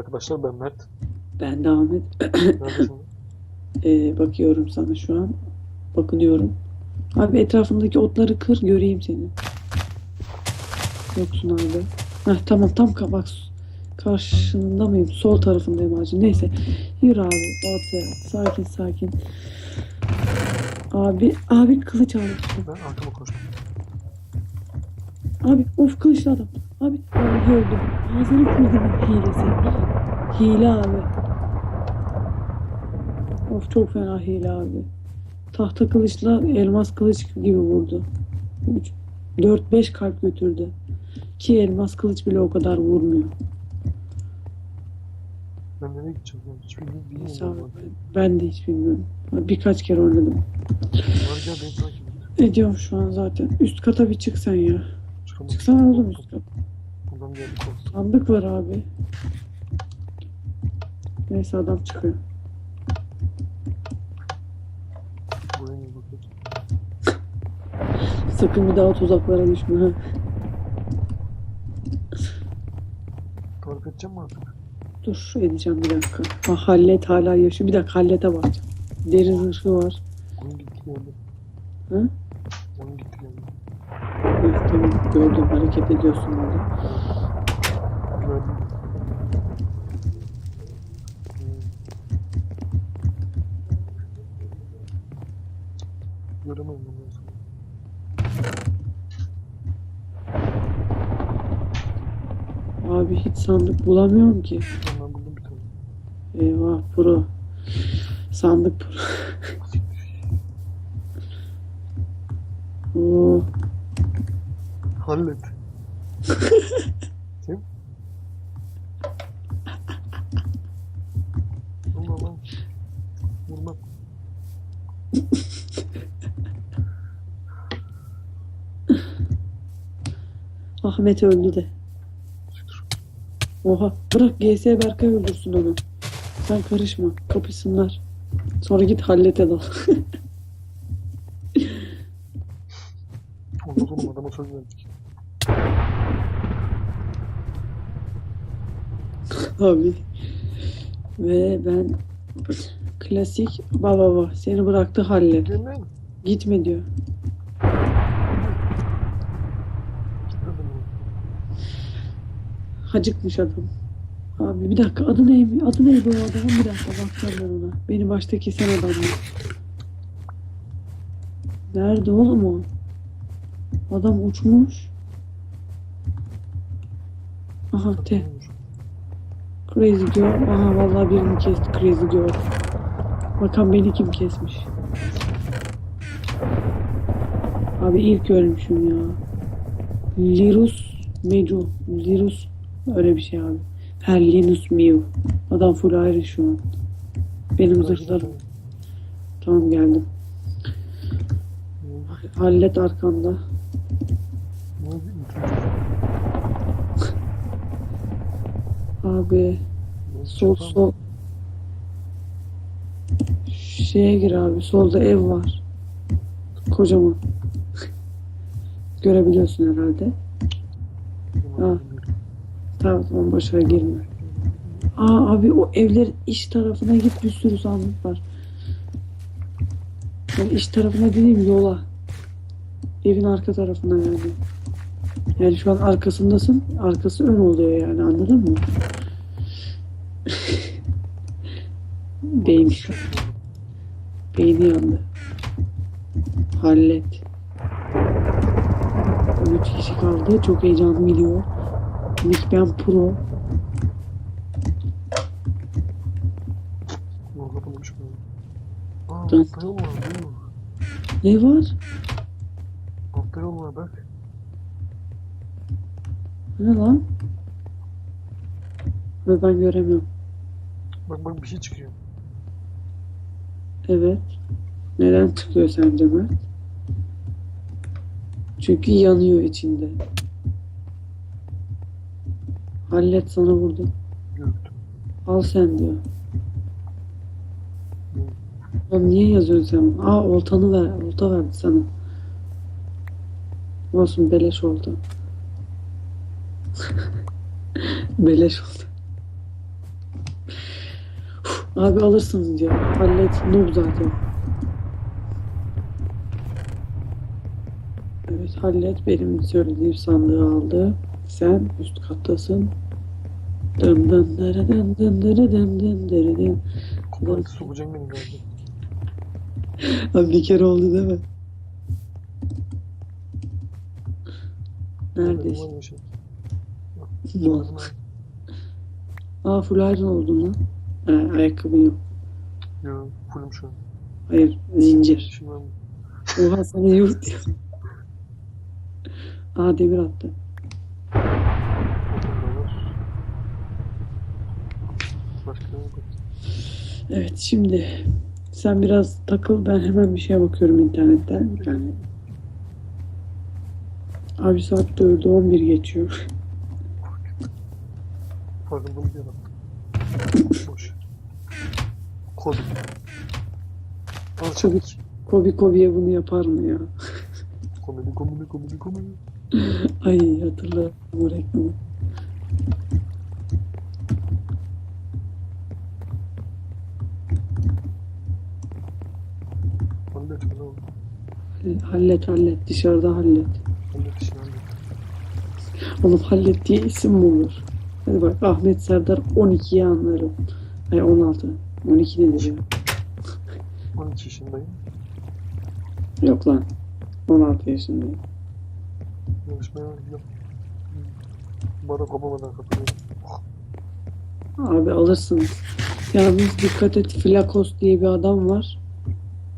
arkadaşlar ben Mert. Ben de Ahmet. Ee, bakıyorum sana şu an. Bakınıyorum. Abi etrafındaki otları kır göreyim seni. Yoksun abi. Heh, tamam tam ka- bak karşında mıyım? Sol tarafındayım ağacın. Neyse. Yürü abi ortaya. Sakin sakin. Abi abi kılıç aldı. ben arkama koştum. Abi of kılıçlı adam. Abi vallahi öldüm. Ağzını kırdım hilesi. Hile abi. Of çok fena hile abi. Tahta kılıçla elmas kılıç gibi vurdu. 4-5 kalp götürdü. Ki elmas kılıç bile o kadar vurmuyor. Ben nereye gideceğim? Ben hiç bilmiyorum. Ben de hiç bilmiyorum. Birkaç kere oynadım. Ediyorum şu an zaten. Üst kata bir çık sen ya. Çıkamadım. Çıksana oğlum üst kata. Buradan geldik korktum. Sandık var abi. Neyse adam çıkıyor. Buraya niye bakıyorsun? Sakın bir daha tuzaklara düşme. ha. Edeceğim mi artık? Dur edeceğim bir dakika. Ha, hallet hala yaşıyor. Bir dakika hallete bakacağım. Deri zırhı var. Oyun gitti geldi. Hı? Oyun gitti geldi. Evet, tamam gördüm hareket ediyorsun orada. Hmm. Göremem sonra. Abi hiç sandık bulamıyorum ki. Ben buldum bir tane. Eyvah pro. Sandık pro. Oo, Hallet. Kim? Allah lan. Vurma. Ahmet öldü de. Oha bırak GS Berkay öldürsün onu. Sen karışma. Kapışsınlar. Sonra git hallete dal. Olmaz oğlum adama söz verdik. Abi. Ve ben klasik baba baba seni bıraktı halle. Gitme diyor. Gitmedim ya. Hacıkmış adam. Abi bir dakika adı neydi? Adı neydi o adamın? Bir dakika bakacağım ben ona. Beni başta kesen adam? Nerede oğlum o? Adam uçmuş. Aha te. Crazy Girl. Aha vallahi birini kesti Crazy Girl. Bakalım beni kim kesmiş. Abi ilk ölmüşüm ya. Lirus Mecu. Lirus öyle bir şey abi. Her Linus Mew. Adam full ayrı şu an. Benim zırhlarım. Tamam geldim. Hallet arkanda. Abi sol sol. Şeye gir abi. Solda ev var. Kocaman. Görebiliyorsun herhalde. Ha. Tamam tamam boşver girme. Aa abi o evlerin iç tarafına git bir sürü sandık var. Yani iç tarafına dediğim yola. Evin arka tarafına yani. Yani şu an arkasındasın. Arkası ön oluyor yani anladın mı? Beyni, beyni yandı. Hallet. 13 kişi kaldı. Çok heyecanlı gidiyor. Nick ben pro. Aa altta yol var değil mi? Ne var? Yol var bak. Ne lan? Ve ben göremiyorum. Bak bak bir şey çıkıyor. Evet. Neden tıklıyor sence Mert? Çünkü yanıyor içinde. Hallet sana vurdu. Gördüm. Al sen diyor. Oğlum niye yazıyorsun sen? Aa oltanı ver. Olta verdi sana. Olsun beleş oldu. beleş oldu. Abi alırsınız ya. Hallet noob zaten. Evet hallet benim söylediğim sandığı aldı. Sen üst kattasın. Dın dın dırı dın dın dırı dın dın dırı dın. Kopartı sokacaksın beni galiba. Abi bir kere oldu değil mi? Neredesin? Mal. Aa full iron oldun lan. Ha, ayakkabın yok. Yo, fullüm şu an. Hayır zincir. Oha sana yurt diyor. Aa demir attı. Bakın var. Başka ne yok? Evet şimdi sen biraz takıl ben hemen bir şeye bakıyorum internetten. Yani Abi saat 4'ü 11 geçiyor. Farkındalık yarattı. Boş. Kod. Al Çabuk. çabuk. Kobi Kobi'ye bunu yapar mı ya? Komedi komedi komedi komedi. Ay hatırla bu reklamı. Hallet hallet dışarıda hallet. Hallet. Oğlum hallet diye isim mi olur? Hadi bak Ahmet Serdar 12'yi anlarım. Ay 16. 12 nedir ya? 12 yaşındayım. Yok lan. 16 yaşındayım. Yarışmaya gidiyorum. Barack Obama'dan katılıyorum. Abi alırsınız. Yalnız dikkat et Flakos diye bir adam var.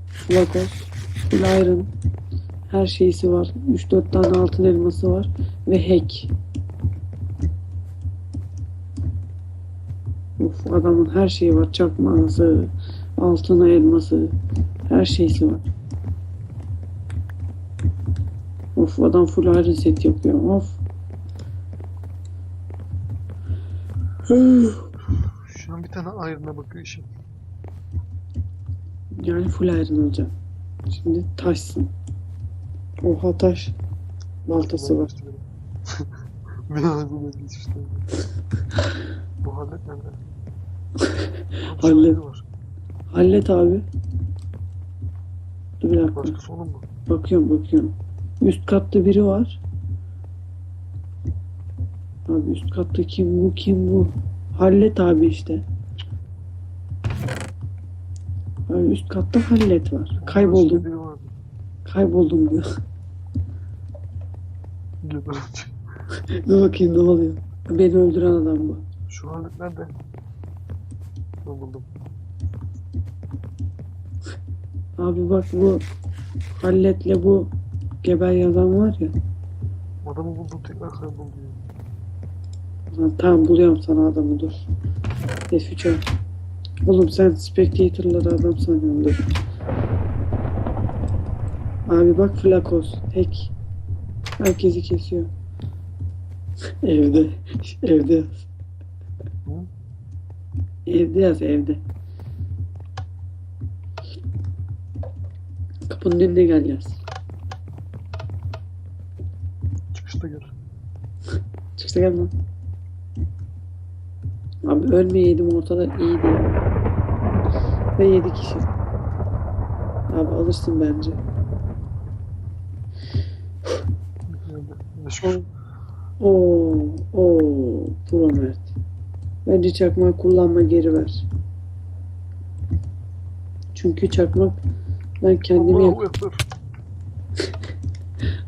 Flakos. Iron. Her şeysi var. 3-4 tane altın elması var. Ve hack. Uf adamın her şeyi var. Çakması, altın elması. Her şeysi var. Of adam full iron set yapıyor. Of. Şu an bir tane ayrına bakıyor işim. Yani full iron olacak. Şimdi taşsın. Oha taş. Baltası var. Bir ağzıma geçmişler. Bu hallet nerede? Şu Hallet. Hallet abi. Dur bir dakika. Başkası onun mu? Bakıyorum bakıyorum. Üst katta biri var. Abi üst katta kim bu kim bu? Hallet abi işte. Abi üst katta hallet var. Kayboldum. Kayboldum diyor. Dur bakayım ne oluyor. Beni öldüren adam bu. Şu hallet nerede? Ben buldum. Abi bak bu halletle bu geber yazan var ya. Adamı buldum tekrar kayboldu ya. Lan Tamam buluyorum sana adamı dur. F3'e. Oğlum sen Spectator'ları adam sanıyorsun dur. Abi bak Flakos. Hack. Herkesi kesiyor. evde. Evde yaz. Hı? Evde yaz evde. Kapının önüne gel yaz. Çıkışta gör. Çıksa gel lan. Abi ölmeyeydim ortada iyiydi. Ve 7 kişi. Abi alırsın bence. Oo, oo, Pro Mert. Bence çakmak kullanma geri ver. Çünkü çakmak ben kendimi Ekber.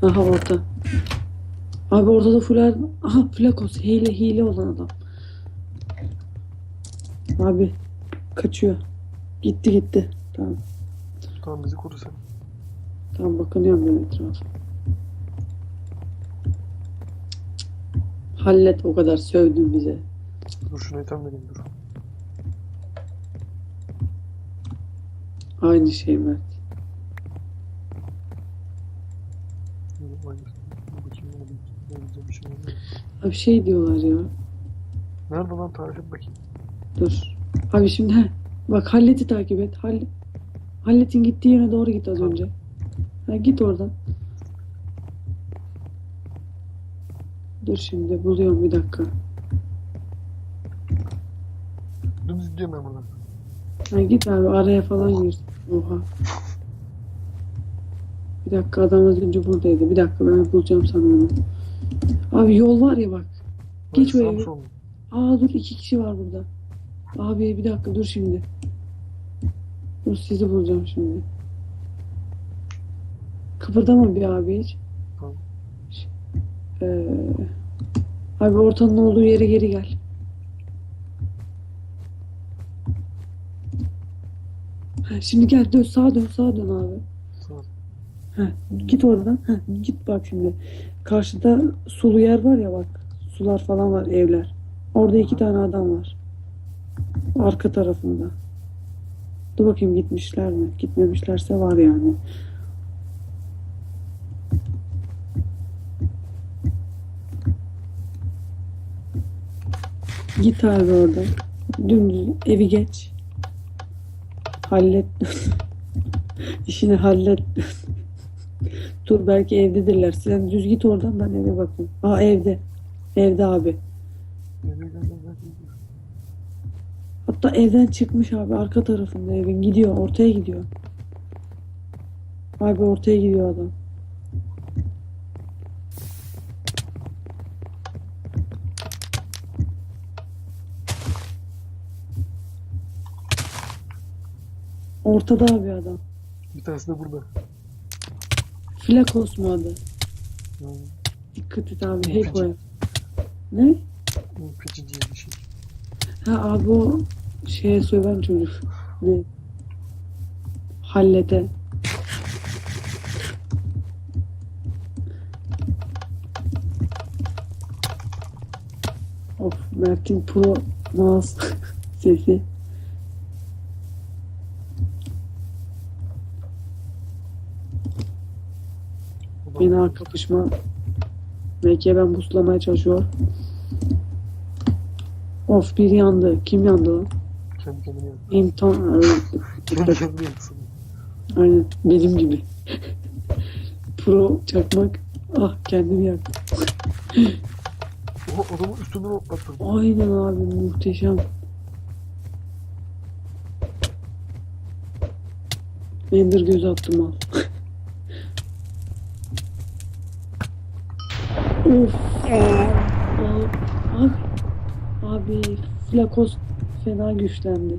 Aha orta. Abi ortada fular. Aha Flakos. Hile hile olan adam. Abi kaçıyor. Gitti gitti. Tamam. Tamam bizi koru sen. Tamam bakınıyorum ben etrafa. Hallet o kadar sövdün bize. Dur şuna item vereyim dur. Aynı şey Mert. Şey. Abi şey diyorlar ya. Nerede lan tarif bakayım. Dur. Abi şimdi. Bak Hallet'i takip et. Hallet. Hallet'in gittiği yere doğru git az önce. Ha, git oradan. Dur şimdi buluyorum bir dakika. Dümdüz gidiyorum ben buradan. Ha, git abi araya falan gir. Oha. Bir dakika adam az önce buradaydı. Bir dakika ben bulacağım sana onu. Abi yol var ya bak. Geç o evi. Aa dur iki kişi var burada. Abi bir dakika dur şimdi. Dur sizi bulacağım şimdi. Kıpırdama bir abi hiç. Tamam. Ee, abi ortanın olduğu yere geri gel. Ha, şimdi gel dön sağa dön sağa dön abi. Sağ ol. Git oradan. Heh, git bak şimdi. Karşıda sulu yer var ya bak. Sular falan var evler. Orada iki tane adam var. Arka tarafında. Dur bakayım gitmişler mi? Gitmemişlerse var yani. Git abi orada. Dümdüz evi geç. Hallet. İşini hallet. Dur belki evdedirler. Sen düz git oradan ben eve bakayım. Aa evde. Evde abi. Hatta evden çıkmış abi arka tarafında evin gidiyor ortaya gidiyor. Abi ortaya gidiyor adam. Ortada abi adam. Bir tanesi de burada. Flakos mu adı? Hmm, Dikkat et abi. O. Ne? Peki diye bir şey. Ha abi o şeye söven çocuk. Ne? Hallete. Of Mert'in pro mouse sesi. Fena kapışma. Belki ben buslamaya çalışıyor. Of bir yandı. Kim yandı lan? Kendi kendine yaptı. İmtihan. Kendi kendine yapsın. Aynen benim gibi. Pro çakmak. Ah kendimi yaktım. Oha adamın üstünden atlattım. Aynen abi muhteşem. Ender göz attım al. of. Abi, abi Flakos fena güçlendi.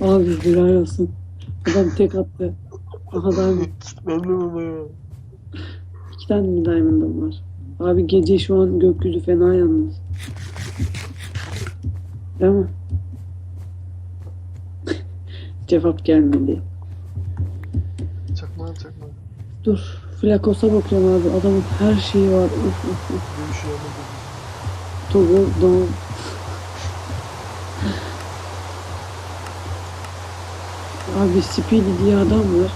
Abi helal olsun. Adam tek attı. Aha diamond. Ama ya. İki tane mi diamond'ım var? Abi gece şu an gökyüzü fena yalnız. Değil mi? Cevap gelmedi. Çakma çakma. Dur. Flakos'a bakıyorum abi. Adamın her şeyi var. Uf uf uf. Yanında Togo, don. Abi Speedy diye adam var.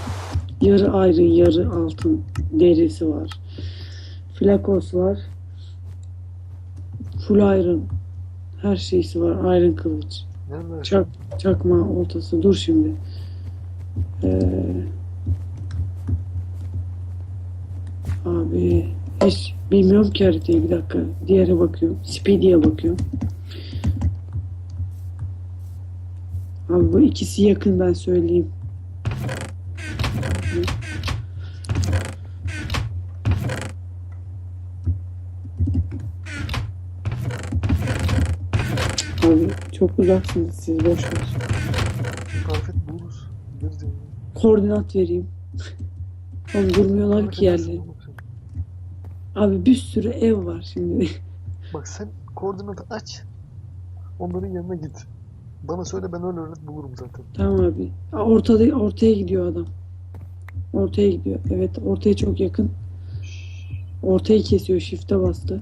Yarı ayrı, yarı altın derisi var. Flakos var. Full iron. Her şeysi var. Iron kılıç. Nerede? Çak, çakma oltası. Dur şimdi. Ee, abi hiç bilmiyorum ki haritayı bir dakika. Diğere bakıyorum. Speedy'ye bakıyorum. Abi bu ikisi yakın ben söyleyeyim. Abi çok uzaksınız siz boş ver. Buluruz. Koordinat vereyim. Oğlum durmuyorlar ki yerleri. Abi bir sürü ev var şimdi. Bak sen koordinatı aç. Onların yanına git. Bana söyle ben öyle öyle bulurum zaten. tamam abi. Ortada, ortaya gidiyor adam. Ortaya gidiyor. Evet ortaya çok yakın. Ortayı kesiyor. Shift'e bastı.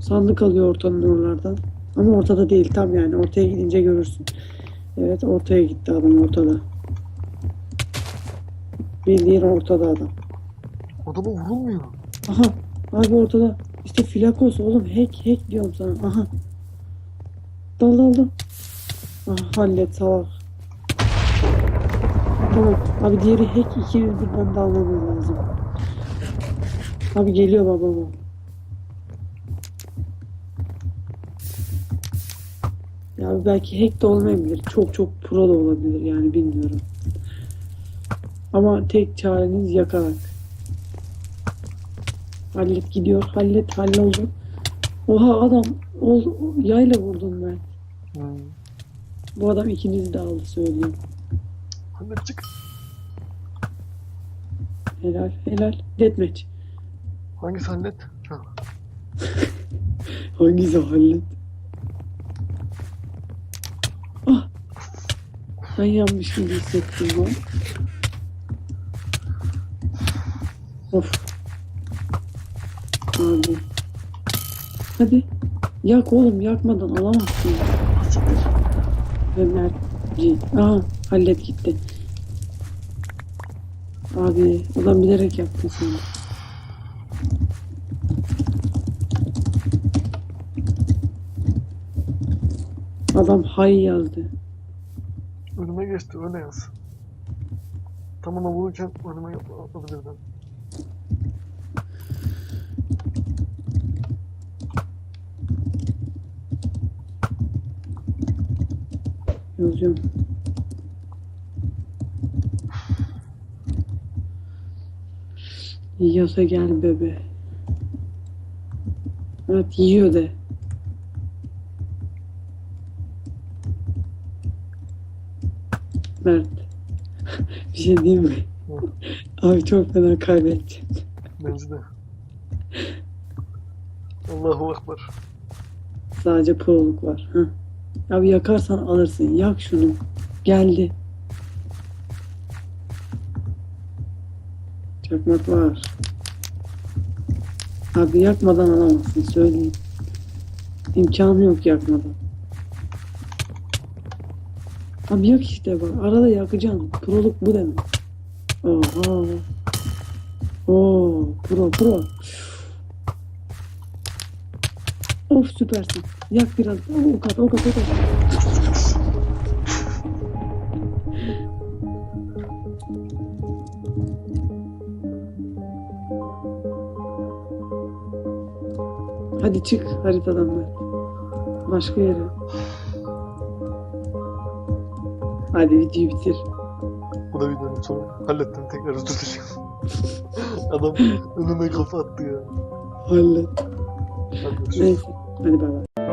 Sandık alıyor ortanın oralardan. Ama ortada değil tam yani. Ortaya gidince görürsün. Evet ortaya gitti adam ortada. Bildiğin ortada adam. Adama vurulmuyor. Aha abi ortada. İşte Flakos oğlum hack hack diyorum sana. Aha. Dal dal dal. Aha hallet salak. Tamam abi diğeri hack ikimiz birden dalmamız lazım. Abi geliyor babam. o. Ya belki hack de olmayabilir. Çok çok pro da olabilir yani bilmiyorum. Ama tek çareniz yakarak. Hallet gidiyor. Hallet halloldu. Oha adam ol, yayla vurdum ben. Hmm. Bu adam ikinizi de aldı söyleyeyim. Hallet çık. Helal helal. Deathmatch. Hangisi hallet? Ha. Hangisi hallet? Ah! Ben yanmış gibi hissettim lan. Of. Abi. Hadi. Yak oğlum yakmadan alamazsın. Siktir. Ömerci. Aha hallet gitti. Abi adam bilerek yaptı seni. Adam hay yazdı. Önüme geçti öyle yaz. Tam ona vururken önüme atabilirdim. Yazıyorum. Yiyorsa gel bebe. Evet yiyor de. Mert. Bir şey diyeyim mi? Abi çok fena kaybedeceğim. Bence de. Allahu Ekber. Sadece proluk var. Hı. Abi yakarsan alırsın. Yak şunu. Geldi. Çakmak var. Abi yakmadan alamazsın söyleyeyim. İmkanı yok yakmadan. Abi yak işte bak. Arada yakacaksın. Proluk bu demek. Oha. Oo, pro pro. Of süpersin. Yak biraz. O kadar o kadar o kadar. Hadi çık haritadan ben. Başka yere. Hadi videoyu bitir. Bu da videonun sonu. Hallettim tekrar özür dilerim. Adam önüme kafa attı ya. Hallet. Hadi. Neyse. Hadi bay bay.